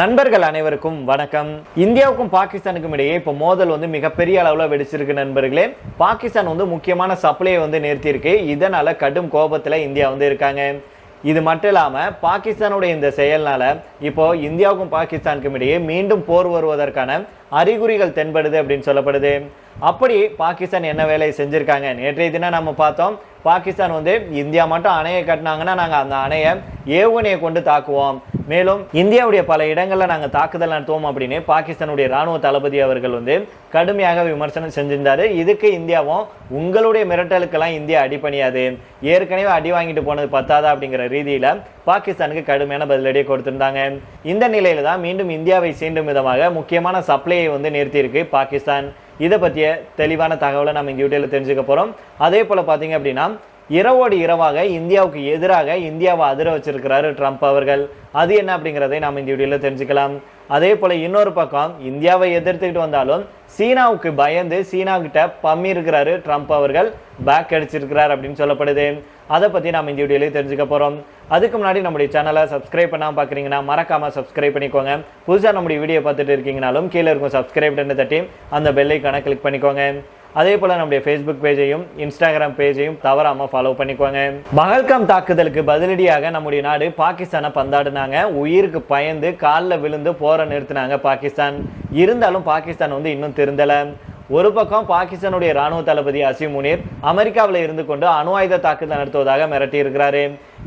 நண்பர்கள் அனைவருக்கும் வணக்கம். இந்தியாவுக்கும் பாகிஸ்தானுக்கும் இடையே இப்போ மோதல் வந்து மிகப்பெரிய அளவில் வெடிச்சிருக்கு நண்பர்களே. பாகிஸ்தான் வந்து முக்கியமான சப்ளையை வந்து நிறுத்தியிருக்கு. இதனால் கடும் கோபத்தில் இந்தியா வந்து இருக்காங்க. இது மட்டும் இல்லாமல் பாகிஸ்தானுடைய இந்த செயல்னால இப்போ இந்தியாவுக்கும் பாகிஸ்தானுக்கும் இடையே மீண்டும் போர் வருவதற்கான அறிகுறிகள் தென்படுது அப்படின்னு சொல்லப்படுது. அப்படி பாகிஸ்தான் என்ன வேலையை செஞ்சுருக்காங்க? நேற்றைய தினம் நம்ம பார்த்தோம். பாகிஸ்தான் வந்து இந்தியா மட்டும் அணையை கட்டினாங்கன்னா நாங்கள் அந்த அணையை ஏவுகணையை கொண்டு தாக்குவோம். மேலும் இந்தியாவுடைய பல இடங்களில் நாங்கள் தாக்குதல் நடத்துவோம் அப்படின்னு பாகிஸ்தானுடைய ராணுவ தளபதி அவர்கள் வந்து கடுமையாக விமர்சனம் செஞ்சிருந்தார். இதுக்கு இந்தியாவும் உங்களுடைய மிரட்டலுக்கெல்லாம் இந்தியா அடிபணியாது. ஏற்கனவே அடி வாங்கிட்டு போனது பத்தாதா அப்படிங்கிற ரீதியில் பாகிஸ்தானுக்கு கடுமையான பதிலடியை கொடுத்திருந்தாங்க. இந்த நிலையில் தான் மீண்டும் இந்தியாவை சீண்டும் விதமாக முக்கியமான சப்ளையை வந்து நிறுத்தியிருக்கு பாகிஸ்தான். இதை பற்றிய தெளிவான தகவலை நம்ம இங்கே வீடியோவில் தெரிஞ்சுக்க போகிறோம் அதே போல் பார்த்தீங்க அப்படின்னா இரவோடு இரவாக இந்தியாவுக்கு எதிராக இந்தியாவை அதிர வச்சிருக்கிறாரு ட்ரம்ப் அவர்கள். அது என்ன அப்படிங்கிறதை நாம் இந்த வீடியோவில் தெரிஞ்சுக்கலாம். அதே போல் இன்னொரு பக்கம் இந்தியாவை எதிர்த்துக்கிட்டு வந்தாலும் சீனாவுக்கு பயந்து சீனா கிட்ட பம்மி இருக்கிறாரு ட்ரம்ப் அவர்கள். பேக் அடிச்சிருக்கிறார் அப்படின்னு சொல்லப்படுது. அதை பற்றி நாம் இந்த வீடியோலேயே தெரிஞ்சுக்க போகிறோம் அதுக்கு முன்னாடி நம்முடைய சேனலை சப்ஸ்கிரைப் பண்ணாமல் பார்க்குறீங்கன்னா மறக்காமல் சப்ஸ்கிரைப் பண்ணிக்கோங்க. புதுசாக நம்முடைய வீடியோ பார்த்துட்டு இருக்கீங்கனாலும் கீழே இருக்கும் சப்ஸ்கிரைப் தட்டி அந்த பெல்லைக்கான கிளிக் பண்ணிக்கோங்க. அதே போல் நம்முடைய ஃபேஸ்புக் பேஜையும் இன்ஸ்டாகிராம் பேஜையும் தவறாமல் ஃபாலோ பண்ணிக்கோங்க. பகல்காம் தாக்குதலுக்கு பதிலடியாக நம்முடைய நாடு பாகிஸ்தானை பந்தாடினாங்க. உயிருக்கு பயந்து காலில் விழுந்து போரை நிறுத்தினாங்க பாகிஸ்தான். இருந்தாலும் பாகிஸ்தான் வந்து இன்னும் திருந்தலை. ஒரு பக்கம் பாகிஸ்தானுடைய ராணுவ தளபதி அசிம் முனீர் அமெரிக்காவில் இருந்து கொண்டு அணு ஆயுத தாக்குதல் நடத்துவதாக மிரட்டி இருக்கிறாரு.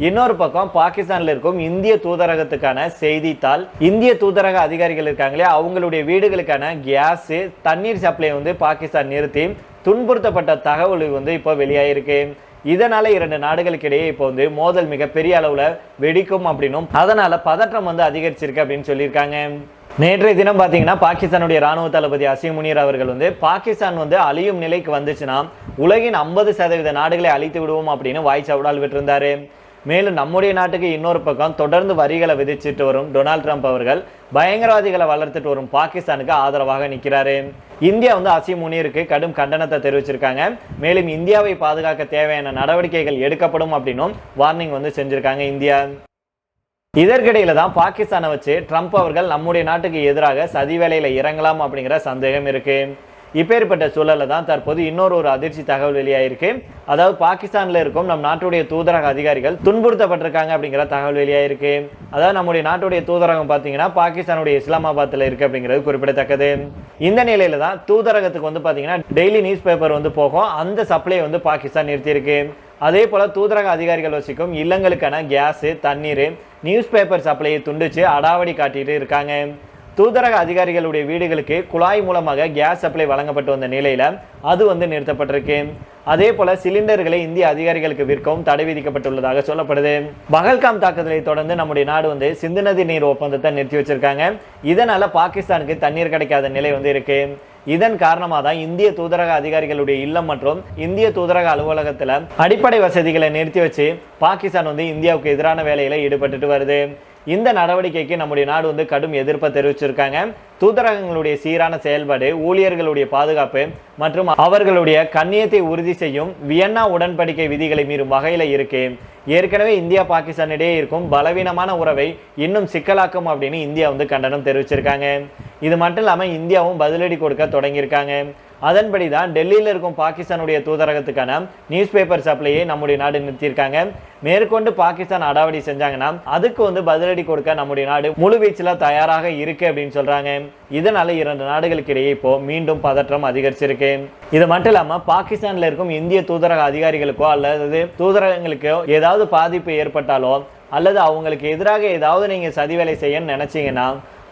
இன்னொரு பக்கம் பாகிஸ்தானில் இருக்கும் இந்திய தூதரகத்துக்கான செய்தித்தாள் இந்திய தூதரக அதிகாரிகள் இருக்காங்களே அவங்களுடைய வீடுகளுக்கான கேஸ் தண்ணீர் சப்ளை வந்து பாகிஸ்தான் நிறுத்தி துன்புறுத்தப்பட்ட தகவல் வந்து இப்போ வெளியாயிருக்கு. இதனால இரண்டு நாடுகளுக்கு இடையே இப்போ வந்து மோதல் மிகப்பெரிய அளவில் வெடிக்கும் அப்படின்னும் அதனால பதற்றம் வந்து அதிகரிச்சிருக்கு அப்படின்னு சொல்லியிருக்காங்க. நேற்றைய தினம் பார்த்தீங்கன்னா பாகிஸ்தானுடைய ராணுவ தளபதி அசீம் முனீர் அவர்கள் வந்து பாகிஸ்தான் வந்து அழியும் நிலைக்கு வந்துச்சுன்னா உலகின் ஐம்பது சதவீத நாடுகளை அழித்து விடுவோம் அப்படின்னு வாய் விட்டிருந்தாரு. மேலும் நம்முடைய நாட்டுக்கு இன்னொரு பக்கம் தொடர்ந்து வரிகளை விதிச்சிட்டு வரும் டொனால்ட் ட்ரம்ப் அவர்கள் பயங்கரவாதிகளை வளர்த்துட்டு வரும் பாகிஸ்தானுக்கு ஆதரவாக நிற்கிறாரு இந்தியா வந்து அசீம் முனீருக்கு கடும் கண்டனத்தை தெரிவிச்சிருக்காங்க. மேலும் இந்தியாவை பாதுகாக்க தேவையான நடவடிக்கைகள் எடுக்கப்படும் அப்படின்னும் வார்னிங் வந்து செஞ்சிருக்காங்க இந்தியா. இதற்கிடையில தான் பாகிஸ்தானை வச்சு ட்ரம்ப் அவர்கள் நம்முடைய நாட்டுக்கு எதிராக சதி வேலையில் இறங்கலாம் அப்படிங்கிற சந்தேகம் இருக்குது இப்பேற்பட்ட சூழலில் தான் தற்போது இன்னொரு ஒரு அதிர்ச்சி தகவல் வெளியாயிருக்கு. அதாவது பாகிஸ்தானில் இருக்கும் நம் நாட்டுடைய தூதரக அதிகாரிகள் துன்புறுத்தப்பட்டிருக்காங்க அப்படிங்கிற தகவல் வெளியாயிருக்கு. அதாவது நம்முடைய நாட்டுடைய தூதரகம் பார்த்தீங்கன்னா பாகிஸ்தானுடைய இஸ்லாமாபாத்தில் இருக்குது அப்படிங்கிறது குறிப்பிடத்தக்கது. இந்த நிலையில தான் தூதரகத்துக்கு வந்து பார்த்தீங்கன்னா டெய்லி நியூஸ் பேப்பர் வந்து போகும். அந்த சப்ளை வந்து பாகிஸ்தான் நிறுத்தியிருக்கு. அதே போல தூதரக அதிகாரிகள் வசிக்கும் இல்லங்களுக்கான கேஸு தண்ணீர் நியூஸ் பேப்பர் சப்ளையை துண்டிச்சு அடாவடி காட்டிட்டு இருக்காங்க. தூதரக அதிகாரிகளுடைய வீடுகளுக்கு குழாய் மூலமாக கேஸ் சப்ளை வழங்கப்பட்டு வந்த நிலையில் அது வந்து நிறுத்தப்பட்டிருக்கு. அதே போல சிலிண்டர்களை இந்திய அதிகாரிகளுக்கு விற்கவும் தடை விதிக்கப்பட்டுள்ளதாக சொல்லப்படுது. பகல்காம் தாக்குதலை தொடர்ந்து நம்முடைய நாடு வந்து சிந்து நதி நீர் ஒப்பந்தத்தை நிறுத்தி வச்சிருக்காங்க. இதனால பாகிஸ்தானுக்கு தண்ணீர் கிடைக்காத நிலை வந்து இருக்கு. இதன் காரணமாக தான் இந்திய தூதரக அதிகாரிகளுடைய இல்லம் மற்றும் இந்திய தூதரக அலுவலகத்தில் அடிப்படை வசதிகளை நிறுத்தி வச்சு பாகிஸ்தான் வந்து இந்தியாவுக்கு எதிரான வேலையில் ஈடுபட்டுட்டு வருது. இந்த நடவடிக்கைக்கு நம்முடைய நாடு வந்து கடும் எதிர்ப்பை தெரிவிச்சிருக்காங்க. தூதரகங்களுடைய சீரான செயல்பாடு ஊழியர்களுடைய பாதுகாப்பு மற்றும் அவர்களுடைய கண்ணியத்தை உறுதி செய்யும் வியன்னா உடன்படிக்கை விதிகளை மீறும் வகையில் இருக்கு. ஏற்கனவே இந்தியா பாகிஸ்தான் இடையே இருக்கும் பலவீனமான உறவை இன்னும் சிக்கலாக்கும் அப்படின்னு இந்தியா வந்து கண்டனம் தெரிவிச்சிருக்காங்க. இது மட்டும் இல்லாமல் இந்தியாவும் பதிலடி கொடுக்க தொடங்கியிருக்காங்க. அதன்படி தான் டெல்லியில் இருக்கும் பாகிஸ்தானுடைய தூதரகத்துக்கான நியூஸ் பேப்பர் சப்ளையை நம்முடைய நாடு நிறுத்தியிருக்காங்க. மேற்கொண்டு பாகிஸ்தான் அடாவடி செஞ்சாங்கன்னா அதுக்கு வந்து பதிலடி கொடுக்க நம்முடைய நாடு முழு வீச்சில் தயாராக இருக்கு அப்படின்னு சொல்றாங்க. இதனால இரண்டு நாடுகளுக்கு இடையே இப்போ மீண்டும் பதற்றம் அதிகரிச்சிருக்கு. இது மட்டும் இல்லாம பாகிஸ்தான்ல இருக்கும் இந்திய தூதரக அதிகாரிகளுக்கோ அல்லது தூதரகங்களுக்கோ ஏதாவது பாதிப்பு ஏற்பட்டாலோ அல்லது அவங்களுக்கு எதிராக ஏதாவது நீங்கள் சதி வேலை செய்யன்னு நினச்சிங்கன்னா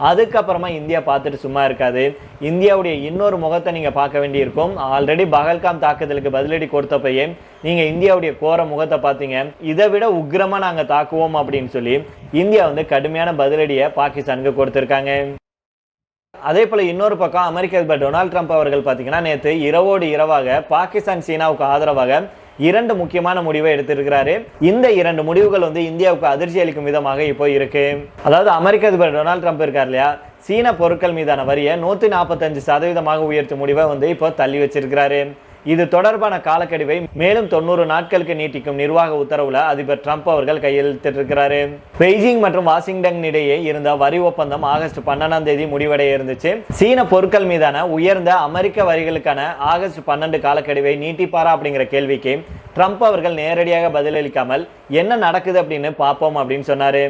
அதுக்கப்புறமா இந்தியா பார்த்துட்டு சும்மா இருக்காது. இந்தியாவுடைய இன்னொரு முகத்தை நீங்கள் பார்க்க வேண்டியிருக்கும். ஆல்ரெடி பகல்காம் தாக்குதலுக்கு பதிலடி கொடுத்தப்பயே நீங்கள் இந்தியாவுடைய கோர முகத்தை பார்த்தீங்க. இதை விட உக்கிரமாக நாங்கள் தாக்குவோம் அப்படின்னு சொல்லி இந்தியா வந்து கடுமையான பதிலடியை பாகிஸ்தானுக்கு கொடுத்துருக்காங்க. அதே போல் இன்னொரு பக்கம் அமெரிக்க அதிபர் டொனால்ட் ட்ரம்ப் அவர்கள் பார்த்தீங்கன்னா நேற்று இரவோடு இரவாக பாகிஸ்தான் சீனாவுக்கு ஆதரவாக இரண்டு முக்கியமான முடிவை எடுத்திருக்கிறாரு. இந்த இரண்டு முடிவுகள் வந்து இந்தியாவுக்கு அதிர்ச்சி அளிக்கும் விதமாக இப்போ இருக்கு. அதாவது அமெரிக்க அதிபர் டொனால்ட் ட்ரம்ப் இருக்கார் இல்லையா? சீன பொருட்கள் மீதான வரியை நூற்றி நாற்பத்தஞ்சு சதவீதமாக உயர்த்தும் முடிவை வந்து இப்போ தள்ளி வச்சிருக்கிறாரு. இது தொடர்பான காலக்கெடுவை மேலும் தொண்ணூறு நாட்களுக்கு நீட்டிக்கும் நிர்வாக உத்தரவுல அதிபர் ட்ரம்ப் அவர்கள் கையெழுத்திட்டிருக்கிறாரு. பெய்ஜிங் மற்றும் வாஷிங்டன் இடையே இருந்த வரி ஒப்பந்தம் ஆகஸ்ட் பன்னெண்டாம் தேதி முடிவடைய இருந்துச்சு. சீன பொருட்கள் மீதான உயர்ந்த அமெரிக்க வரிகளுக்கான ஆகஸ்ட் பன்னெண்டு காலக்கெடுவை நீட்டிப்பாரா அப்படிங்கிற கேள்விக்கு ட்ரம்ப் அவர்கள் நேரடியாக பதிலளிக்காமல் என்ன நடக்குது அப்படின்னு பார்ப்போம் அப்படின்னு சொன்னாரு.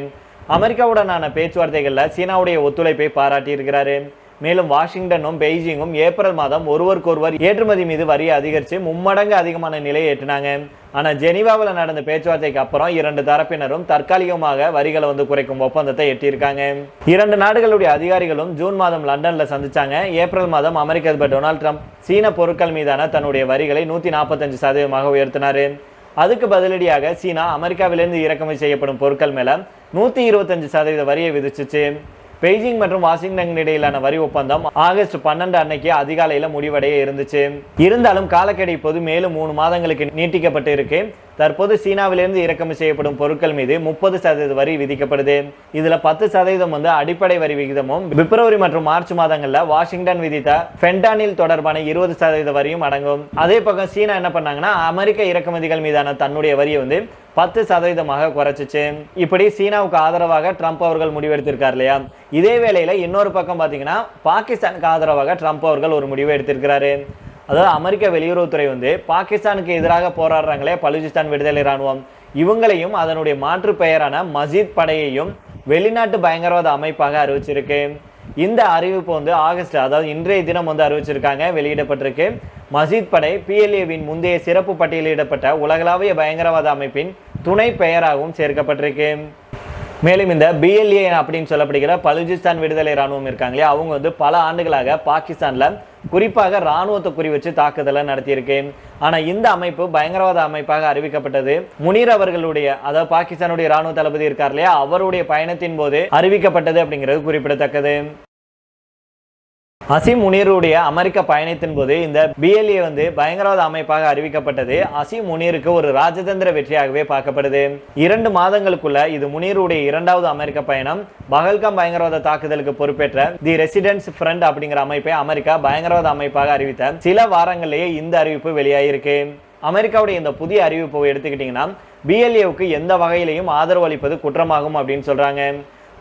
அமெரிக்காவுடனான பேச்சுவார்த்தைகளில் சீனாவுடைய ஒத்துழைப்பை பாராட்டியிருக்கிறாரு. மேலும் வாஷிங்டனும் பெய்ஜிங்கும் ஏப்ரல் மாதம் ஒருவருக்கொருவர் ஏற்றுமதி மீது வரி அதிகரித்து மும்மடங்கு அதிகமான நிலையை எட்டினாங்க. ஆனால் ஜெனீவாவில் நடந்த பேச்சுவார்த்தைக்கு அப்புறம் இரண்டு தரப்பினரும் தற்காலிகமாக வரிகளை வந்து குறைக்கும் ஒப்பந்தத்தை எட்டியிருக்காங்க. இரண்டு நாடுகளுடைய அதிகாரிகளும் ஜூன் மாதம் லண்டனில் சந்திச்சாங்க. ஏப்ரல் மாதம் அமெரிக்க அதிபர் டொனால்ட் ட்ரம்ப் சீன பொருட்கள் மீதான தன்னுடைய வரிகளை நூற்றி நாற்பத்தஞ்சு சதவீதமாக உயர்த்தினார். அதுக்கு பதிலடியாக சீனா அமெரிக்காவிலிருந்து இறக்குமதி செய்யப்படும் பொருட்கள் மேலே நூற்றி இருபத்தஞ்சு சதவீத வரியை விதிச்சிச்சு. பெய்ஜிங் மற்றும் வாஷிங்டன் இடையிலான வரி ஒப்பந்தம் ஆகஸ்ட் பன்னெண்டு அன்னைக்கு அதிகாலையில் முடிவடைய இருந்துச்சு. இருந்தாலும் காலக்கெடு இப்போது மேலும் மூணு மாதங்களுக்கு நீட்டிக்கப்பட்டு இருக்கு தற்போது சீனாவிலிருந்து இறக்குமதி செய்யப்படும் பொருட்கள் மீது முப்பது சதவீத வரி விதிக்கப்படுது. இதுல பத்து சதவீதம் வந்து அடிப்படை வரி விகிதமும் பிப்ரவரி மற்றும் மார்ச் மாதங்களில் வாஷிங்டன் விதித்த ஃபென்டானில் தொடர்பான இருபது சதவீத வரியும் அடங்கும். அதே பக்கம் சீனா என்ன பண்ணாங்கன்னா அமெரிக்க இறக்குமதிகள் மீதான தன்னுடைய வரியை வந்து பத்து சதவீதமாக குறைச்சிச்சு. இப்படி சீனாவுக்கு ஆதரவாக ட்ரம்ப் அவர்கள் முடிவெடுத்திருக்கார் இல்லையா? இதே வேளையில் இன்னொரு பக்கம் பார்த்தீங்கன்னா பாகிஸ்தானுக்கு ஆதரவாக ட்ரம்ப் அவர்கள் ஒரு முடிவு எடுத்திருக்கிறாரு. அதாவது அமெரிக்க வெளியுறவுத்துறை வந்து பாகிஸ்தானுக்கு எதிராக போராடுறாங்களே பலுச்சிஸ்தான் விடுதலை ராணுவம் இவங்களையும் அதனுடைய மாற்று பெயரான மசீத் படையையும் வெளிநாட்டு பயங்கரவாத அமைப்பாக அறிவிச்சிருக்கு. இந்த அறிவிப்பு வந்து ஆகஸ்ட் அதாவது இன்றைய தினம் வந்து அறிவிச்சிருக்காங்க வெளியிடப்பட்டிருக்கு. மசீத் படை பிஎல்ஏவின் முந்தைய சிறப்பு பட்டியலிடப்பட்ட உலகளாவிய பயங்கரவாத அமைப்பின் துணை பெயராகவும் சேர்க்கப்பட்டிருக்கு. மேலும் இந்த பிஎல்ஏ அப்படின்னு சொல்லப்படுகிற பலுஜிஸ்தான் விடுதலை ராணுவம் இருக்காங்களே அவங்க வந்து பல ஆண்டுகளாக பாகிஸ்தானில் குறிப்பாக ராணுவத்தை குறி வச்சு தாக்குதலை நடத்தியிருக்கு ஆனால் இந்த அமைப்பு பயங்கரவாத அமைப்பாக அறிவிக்கப்பட்டது. முனீர் அவர்களுடைய அதாவது பாகிஸ்தானுடைய ராணுவ தளபதி இருக்கார் இல்லையா? அவருடைய பயணத்தின் போது அறிவிக்கப்பட்டது அப்படிங்கிறது குறிப்பிடத்தக்கது. அசீம் முனீருடைய அமெரிக்க பயணத்தின் போது இந்த பிஎல்ஏ வந்து பயங்கரவாத அமைப்பாக அறிவிக்கப்பட்டது. அசீம் முனீருக்கு ஒரு ராஜதந்திர வெற்றியாகவே பார்க்கப்படுது. இரண்டு மாதங்களுக்குள்ள இது முனீருடைய இரண்டாவது அமெரிக்க பயணம். பகல்காம் பயங்கரவாத தாக்குதலுக்கு பொறுப்பேற்ற தி ரெசிடென்ஸ் ஃப்ரண்ட் அப்படிங்கிற அமைப்பை அமெரிக்கா பயங்கரவாத அமைப்பாக அறிவித்த சில வாரங்களிலேயே இந்த அறிவிப்பு வெளியாகியிருக்கு அமெரிக்காவுடைய இந்த புதிய அறிவிப்பை எடுத்துக்கிட்டிங்கன்னா பிஎல்ஏவுக்கு எந்த வகையிலையும் ஆதரவு அளிப்பது குற்றமாகும் அப்படின்னு சொல்கிறாங்க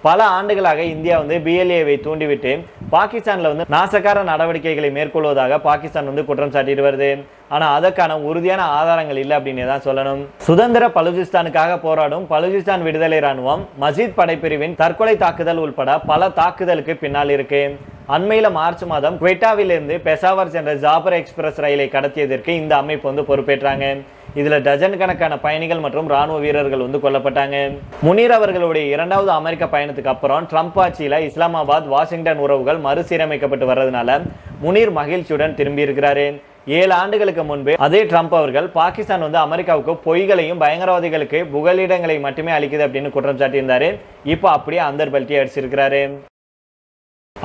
பல ஆண்டுகளாக இந்தியா வந்து பிஎல்ஏவை தூண்டிவிட்டு பாகிஸ்தானில் வந்து நாசகார நடவடிக்கைகளை மேற்கொள்வதாக பாகிஸ்தான் வந்து குற்றம் சாட்டிட்டு வருது. ஆனால் அதற்கான உறுதியான ஆதாரங்கள் இல்லை அப்படின்னு தான் சொல்லணும். சுதந்திர பலுஜிஸ்தானுக்காக போராடும் பலுஜிஸ்தான் விடுதலை ராணுவம் மசீத் படைப்பிரிவின் தற்கொலை தாக்குதல் உள்பட பல தாக்குதலுக்கு பின்னால் இருக்கு. அண்மையில் மார்ச் மாதம் குவெட்டாவிலிருந்து பெசாவர் சென்ற ஜாபர் எக்ஸ்பிரஸ் ரயிலை கடத்தியதற்கு இந்த அமைப்பு வந்து பொறுப்பேற்றாங்க. இதில் டஜன் கணக்கான பயணிகள் மற்றும் ராணுவ வீரர்கள் வந்து கொல்லப்பட்டாங்க. முனீர் அவர்களுடைய இரண்டாவது அமெரிக்க பயணத்துக்கு அப்புறம் ட்ரம்ப் ஆட்சியில் இஸ்லாமாபாத் வாஷிங்டன் உறவுகள் மறுசீரமைக்கப்பட்டு வர்றதுனால முனீர் மகிழ்ச்சியுடன் திரும்பியிருக்கிறாரு ஏழு ஆண்டுகளுக்கு முன்பு அதே ட்ரம்ப் அவர்கள் பாகிஸ்தான் வந்து அமெரிக்காவுக்கு பொய்களையும் பயங்கரவாதிகளுக்கு புகலிடங்களை மட்டுமே அளிக்குது அப்படின்னு குற்றம் சாட்டியிருந்தாரு. இப்போ அப்படியே அந்தர் பல்ட்டி அடிச்சிருக்கிறாரு.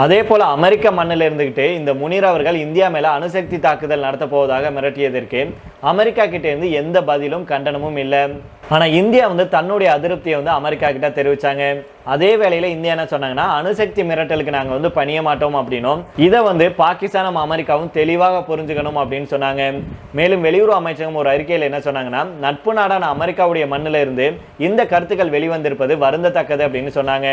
அதே போல அமெரிக்க மண்ணில் இருந்துகிட்டு இந்த முனீர் அவர்கள் இந்தியா மேல அணுசக்தி தாக்குதல் நடத்த போவதாக மிரட்டியதற்கு அமெரிக்கா கிட்ட இருந்து எந்த பதிலும் கண்டனமும் இல்லை. ஆனா இந்தியா வந்து தன்னுடைய அதிருப்தியை வந்து அமெரிக்கா கிட்ட தெரிவிச்சாங்க. அதே வேளையில இந்தியா என்ன சொன்னாங்கன்னா அணுசக்தி மிரட்டலுக்கு நாங்க வந்து பணிய மாட்டோம் அப்படின்னும். இதை வந்து பாகிஸ்தானும் அமெரிக்காவும் தெளிவாக புரிஞ்சுக்கணும் அப்படின்னு சொன்னாங்க. மேலும் வெளியுறவு அமைச்சகம் ஒரு அறிக்கையில் என்ன சொன்னாங்கன்னா நட்பு நாடான அமெரிக்காவுடைய மண்ணில் இருந்து இந்த கருத்துக்கள் வெளிவந்திருப்பது வருந்தத்தக்கது அப்படின்னு சொன்னாங்க.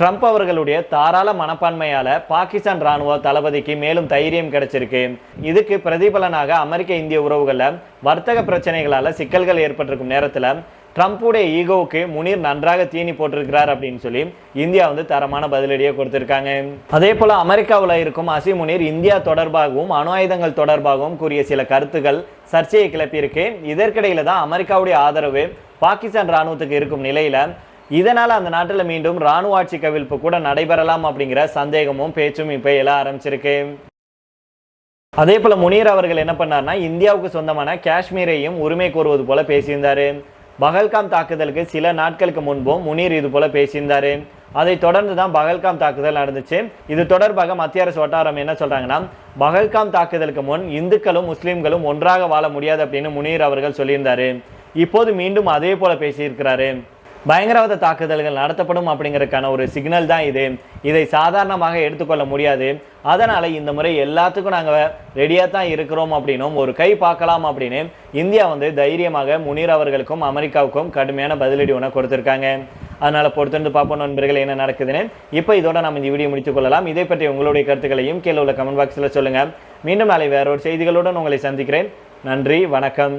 ட்ரம்ப் அவர்களுடைய தாராள மனப்பான்மையால் பாகிஸ்தான் ராணுவ தளபதிக்கு மேலும் தைரியம் கிடைச்சிருக்கு. இதுக்கு பிரதிபலனாக அமெரிக்க இந்திய உறவுகளில் வர்த்தக பிரச்சனைகளால் சிக்கல்கள் ஏற்பட்டிருக்கும் நேரத்தில் ட்ரம்ப்புடைய ஈகோவுக்கு முனீர் நன்றாக தீனி போட்டிருக்கிறார் அப்படின்னு சொல்லி இந்தியா வந்து தரமான பதிலடியை கொடுத்துருக்காங்க. அதே போல் அமெரிக்காவில் இருக்கும் அசி முனீர் இந்தியா தொடர்பாகவும் அணு ஆயுதங்கள் தொடர்பாகவும் கூறிய சில கருத்துக்கள் சர்ச்சையை கிளப்பியிருக்கு. இதற்கிடையில தான் அமெரிக்காவுடைய ஆதரவு பாகிஸ்தான் ராணுவத்துக்கு இருக்கும் நிலையில் இதனால் அந்த நாட்டில் மீண்டும் ராணுவ ஆட்சி கவிழ்ப்பு கூட நடைபெறலாம் அப்படிங்கிற சந்தேகமும் பேச்சும் இப்போ எழ ஆரம்பிச்சிருக்கு. அதே போல முனீர் அவர்கள் என்ன பண்ணார்னா இந்தியாவுக்கு சொந்தமான காஷ்மீரையும் உரிமை கோருவது போல பேசியிருந்தாரு. பகல்காம் தாக்குதலுக்கு சில நாட்களுக்கு முன்பும் முனீர் இது போல பேசியிருந்தாரு. அதை தொடர்ந்து தான் பகல்காம் தாக்குதல் நடந்துச்சு. இது தொடர்பாக மத்திய அரசு வட்டாரம் என்ன சொல்றாங்கன்னா பகல்காம் தாக்குதலுக்கு முன் இந்துக்களும் முஸ்லீம்களும் ஒன்றாக வாழ முடியாது அப்படின்னு முனீர் அவர்கள் சொல்லியிருந்தாரு. இப்போது மீண்டும் அதே போல பேசியிருக்கிறாரு. பயங்கரவாத தாக்குதல்கள் நடத்தப்படும் அப்படிங்கிறதுக்கான ஒரு சிக்னல் தான் இது. இதை சாதாரணமாக எடுத்துக்கொள்ள முடியாது. அதனால் இந்த முறை எல்லாத்துக்கும் நாங்கள் ரெடியாக தான் இருக்கிறோம் அப்படின்னும் ஒரு கை பார்க்கலாம் அப்படின்னு இந்தியா வந்து தைரியமாக முனீர் அவர்களுக்கும் அமெரிக்காவுக்கும் கடுமையான பதிலடி ஒன்று கொடுத்துருக்காங்க. அதனால் பொறுத்திருந்து பார்ப்போம் நண்பர்கள் என்ன நடக்குதுன்னு. இப்போ இதோட நம்ம இந்த வீடியோ முடித்துக் கொள்ளலாம். இதை பற்றி உங்களுடைய கருத்துக்களையும் கீழே உள்ள கமெண்ட் பாக்ஸில் சொல்லுங்கள் மீண்டும் நாளை வேற ஒரு செய்திகளுடன் உங்களை சந்திக்கிறேன். நன்றி வணக்கம்.